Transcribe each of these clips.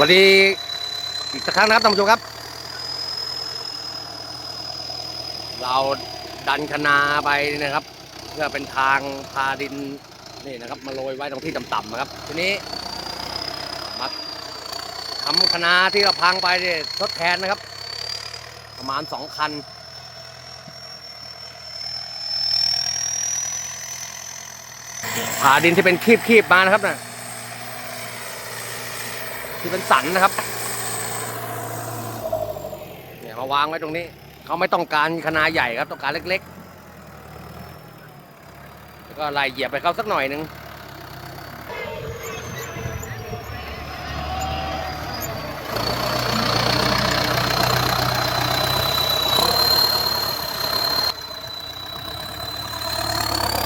วัสดีอีกสักครั้งนะครับท่านผู้ชมครับ เราดันคณาไปนะครับ เพื่อเป็นทางพาดินนี่นะครับ มาโรยไว้ตรงที่ต่ำๆนะครับ ทีนี้มาทำคณาที่เราพังไปทดแทนนะครับ ประมาณสองคันผาดินที่เป็นคีบๆมานะครับนะ ที่เป็นสันนะครับเนี่ยมาวางไว้ตรงนี้เขาไม่ต้องการคณะใหญ่ครับต้องการเล็กๆแล้วก็ไล่เหยียบไปเขาสักหน่อยหนึ่ง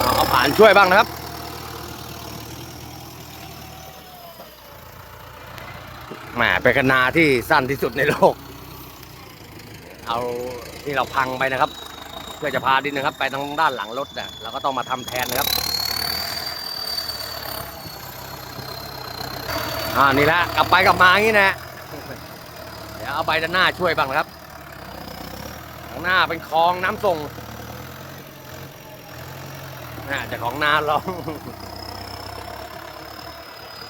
เอาเอาผ่านช่วยบ้างนะครับ แหม เป็นคณาที่สั้นที่สุดในโลก เอาที่เราพังไปนะครับ เพื่อจะพาดินนะครับ ไปทางด้านหลังรถนะเราก็ต้องมาทำแทนนะครับอ่านี่แหละกลับไปกลับมาอย่างนี้นะเดี๋ยวเอาใบด้านหน้าช่วยบ้างนะครับข้างหน้าเป็นคลองน้ำส่งน่าจะของนาเรา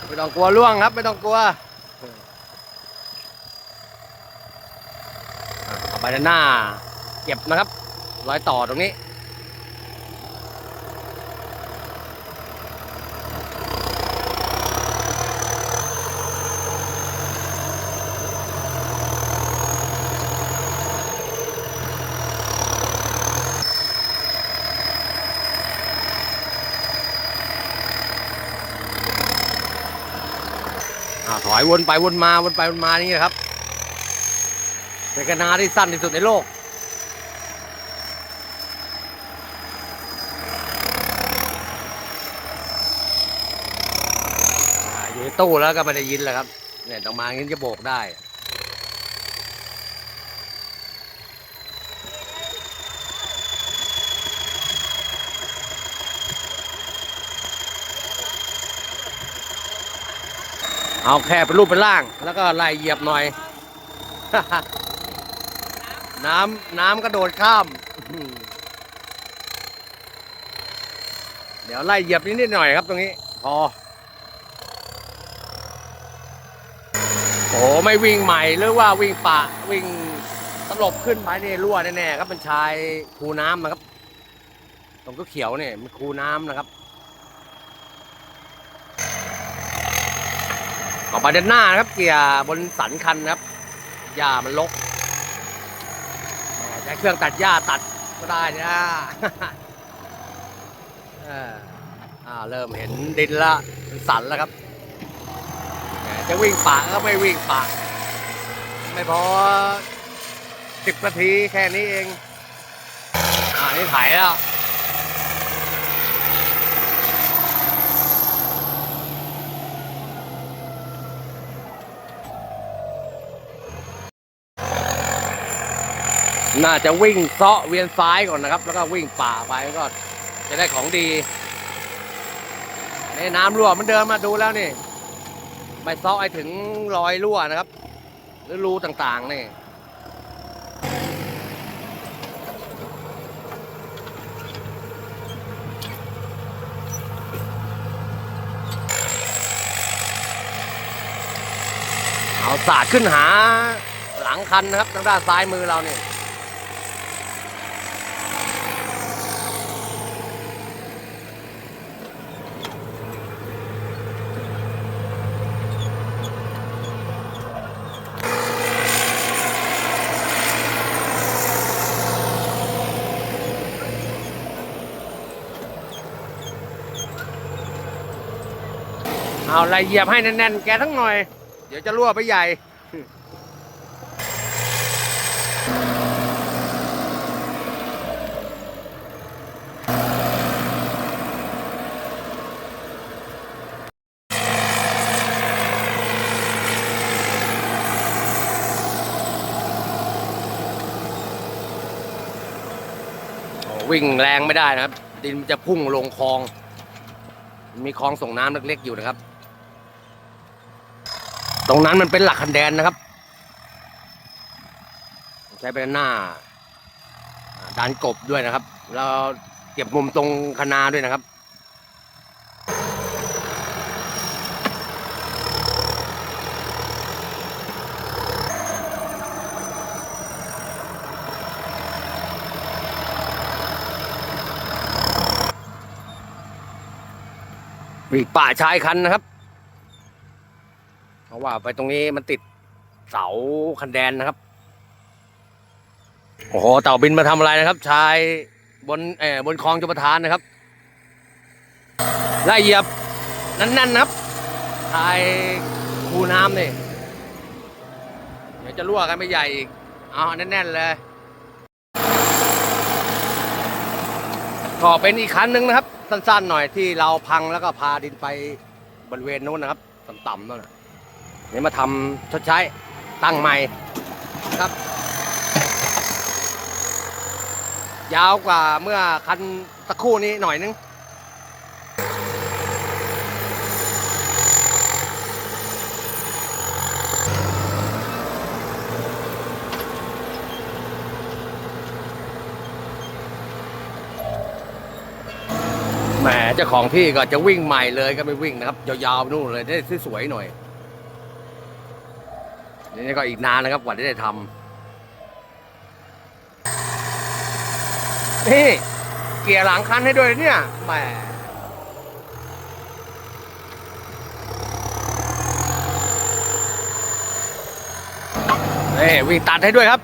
ไม่ต้องกลัวล่วงครับ ไม่ต้องกลัว เอาไปด้านหน้าเก็บนะครับ รอยต่อตรงนี้ ถอยวนไปวนมาวนไปวนมานี่นะครับ เป็นกนาที่สั้นที่สุดในโลก อยู่ในตู้แล้วก็ไม่ได้ยินแล้วครับ เนี่ยต้องมาอย่างนี้จะโบกได้เอาแค่เป็นรูปเป็นร่าง แล้วก็ไล่เหยียบหน่อย น้ำน้ำกระโดดข้าม เดี๋ยวไล่เหยียบนิดหน่อยครับตรงนี้ พอ โอ้ไม่วิ่งใหม่หรือว่าวิ่งปะวิ่งตลบขึ้นไปนี่รั่วแน่ๆครับเป็นชายคูน้ำนะครับ ตรงก็เขียวเนี่ยมันคูน้ำนะครับออกไปด้านหน้านะครับ เกียร์บนสันคันนะครับหญ้ามันลก ช้เครื่องตัดหญ้าตัดก็ได้นะเอออ่าเริ่มเห็นดินละเป็นสันแล้วครับ จะวิ่งป่าก็ไม่วิ่งป่าไม่พอสิบนาทีแค่นี้เอง อ่านี่ไถแล้ว น่าจะวิ่งเซาะเวียนซ้ายก่อนนะครับ แล้วก็วิ่งป่าไปก็จะได้ของดีนี่น้ำรั่วมันเดิมมาดูแล้วนี่ไม่เซาะไอถึงรอยรั่วนะครับ หรือรูต่างๆนี่เอาสาดขึ้นหาหลังคันนะครับทางด้านซ้ายมือเราเนี่ย เอาอะไรเหยียบให้แน่นๆ แกทั้งหน่อย เดี๋ยวจะรั่วไปใหญ่วิ่งแรงไม่ได้นะครับ ดินมันจะพุ่งลงคลอง มีคลองส่งน้ำเล็กๆอยู่นะครับ ตรงนั้นมันเป็นหลักคันแดนนะครับ ใช้เป็นหน้าอ่านกบด้วยนะครับ แล้วเก็บมุมตรงคนาด้วยนะครับมีป่าชายคันนะครับ ว่าไปตรงนี้มันติดเสาคันแดนนะครับ โอ้โห เต่าบินมาทำอะไรนะครับ ชายบนเอ่อบนคลองจุปทานนะครับไล่เหยียบนั่นๆนะครับชายคูน้ำนี่เดี๋ยวจะรั่วกันไม่ใหญ่อีกเอาแน่นๆเลยก็เป็นอีกคันหนึ่งนะครับ สั้นๆหน่อยที่เราพังแล้วก็พาดินไปบริเวณนู้นนะครับ ต่ำๆนั่นนะ นี่มาทำชดใช้ตั้งใหม่ครับ ยาวกว่าเมื่อคันตะครู่นี้หน่อยนึงแหมเจ้าของที่ก็จะวิ่งใหม่เลยก็ไม่วิ่งนะครับ ยาวๆไปนู่นเลยได้สวยๆหน่อย นี่ก็อีกนานนะครับกว่าจะได้ทำนี่เกียร์หลังคันให้ด้วยเนี่ยแหมนี่วิ่งตัดให้ด้วยครับ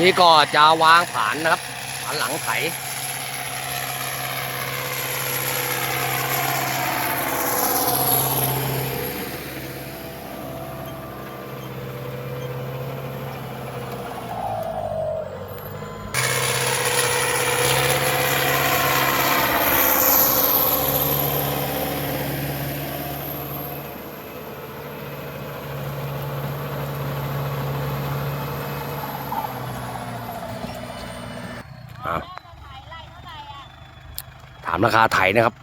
นี่ก็จะวางผานนะครับผานหลังไถ ราคาไถนะครับ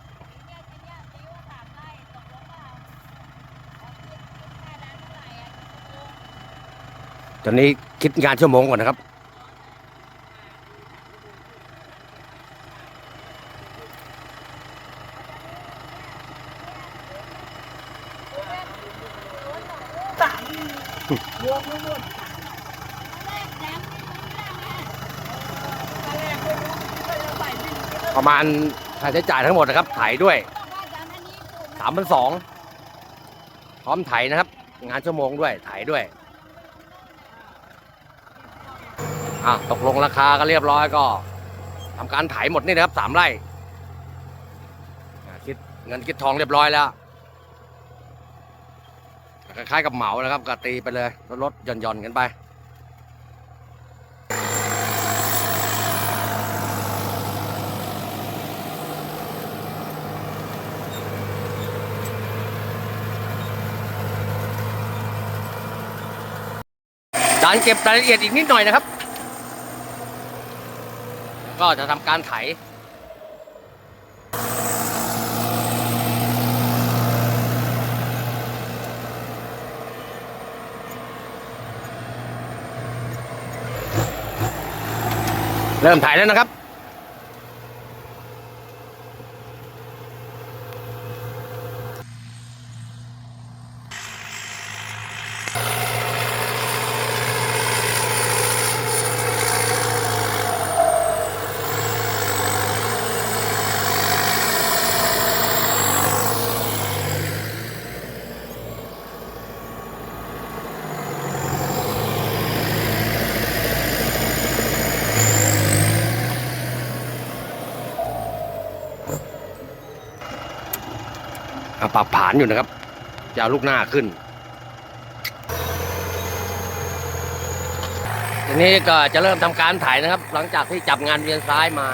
ตอนนี้คิดงานชั่วโมงก่อนนะครับ ประมาณ ค่าใช้จ่ายทั้งหมดนะครับไถด้วยสามพันสองพร้อมไถนะครับ งานชั่วโมงด้วยไถด้วยอะตกลงราคาก็เรียบร้อยก็ทำการไถหมดนี่นะครับสามไร่คิดเงินคิดทองเรียบร้อยแล้วคล้ายๆกับเหมานะครับก็ตีไปเลยลดๆหย่อนๆกันไปารเก็บรายละเอียดอีกนิดหน่อยนะครับ ก็จะทำการไถเริ่มถ่ายแล้วนะครับ ปรับผานอยู่นะครับจะเอาลูกหน้าขึ้นทีนี้ก็จะเริ่มทำการถ่ายนะครับ หลังจากที่จับงานเวียนซ้ายมา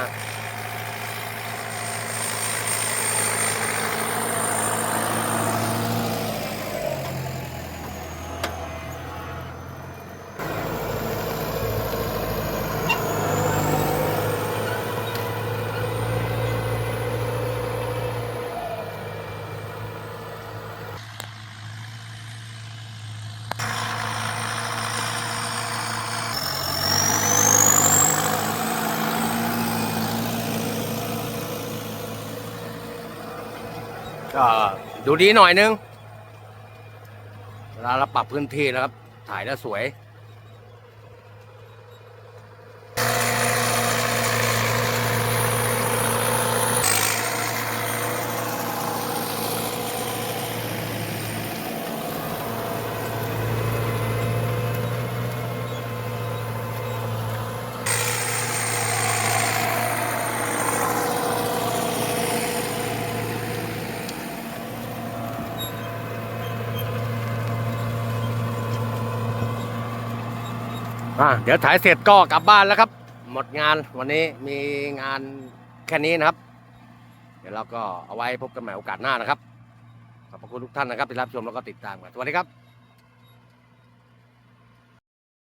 ก็ดูดีหน่อยนึงเวลาเราปรับพื้นที่นะครับ ถ่ายแล้วสวย อะเดี๋ยวถ่ายเสร็จก็กลับบ้านแล้วครับ หมดงานวันนี้มีงานแค่นี้นะครับ เดี๋ยวเราก็เอาไว้พบกันใหม่โอกาสหน้านะครับขอบพระคุณทุกท่านนะครับที่รับชมแล้วก็ติดตามกันสวัสดีครับ